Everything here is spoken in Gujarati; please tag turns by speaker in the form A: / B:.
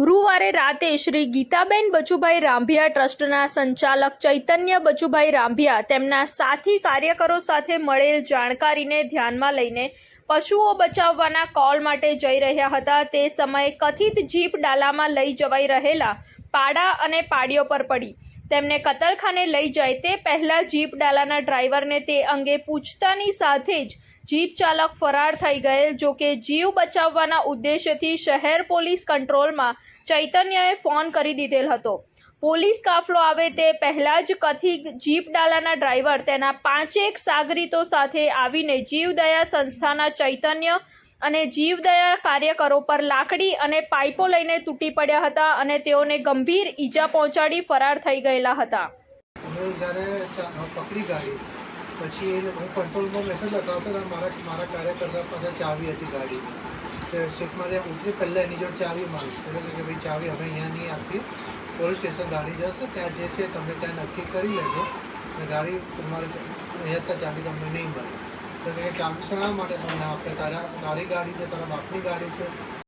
A: ગુરુવારે રાતે શ્રી ગીતાબેન બચુભાઈ રાંભિયા ટ્રસ્ટના સંચાલક ચૈતન્ય બચુભાઈ રાંભિયા તેમના સાથી કાર્યકરો સાથે મળેલ જાણકારીને ધ્યાનમાં લઈને પશુઓ બચાવવાના કોલ માટે જઈ રહ્યા હતા. તે સમયે કથિત જીપ ડાલામાં લઈ જવાઈ રહેલા પાડા અને પાડીઓ પર પડી. તેમને કતલખાને લઈ જાય તે પહેલા જીપ ડાલાના ડ્રાઈવરને તે અંગે પૂછતાની સાથે જ જીપ ચાલક ફરાર થઈ ગયેલ, જો કે જીવ બચાવવાના ઉદ્દેશ્યથી શહેર પોલીસ કંટ્રોલમાં ચૈતન્યએ ફોન કરી દીધેલ હતો. પોલીસ કાફલો આવે તે પહેલા જ કથિત જીપ ડાલાના ડ્રાઈવર તેના પાંચેક સાગરીતો સાથે આવીને જીવદયા સંસ્થાના ચૈતન્ય અને જીવદયા કાર્યકરો પર લાકડી અને પાઇપો લઈને તૂટી પડ્યા હતા અને તેઓને ગંભીર ઈજા પહોંચાડી ફરાર થઈ ગયેલા હતા.
B: પછી એ હું કંટ્રોલમાં મેસેજ લગાવતો હતો મારા મારા કાર્યકર્તા પાસે ચાવી હતી ગાડીની તો સ્ટેટમાં ઉતરી પહેલાં એની જોડે ચાવી માંગી. એટલે કે ભાઈ, ચાવી અમે અહીંયા નહીં આપી. પોલીસ સ્ટેશન ગાડી જશે, ત્યાં જે છે તમે ત્યાં નક્કી કરી લેજો. અને ગાડી તમારે અહીંયા ચાવી તમને નહીં મળે. તો કે ચાવી શા માટે તમને આપે? તારા તારી ગાડી છે, તારા બાપની ગાડી છે.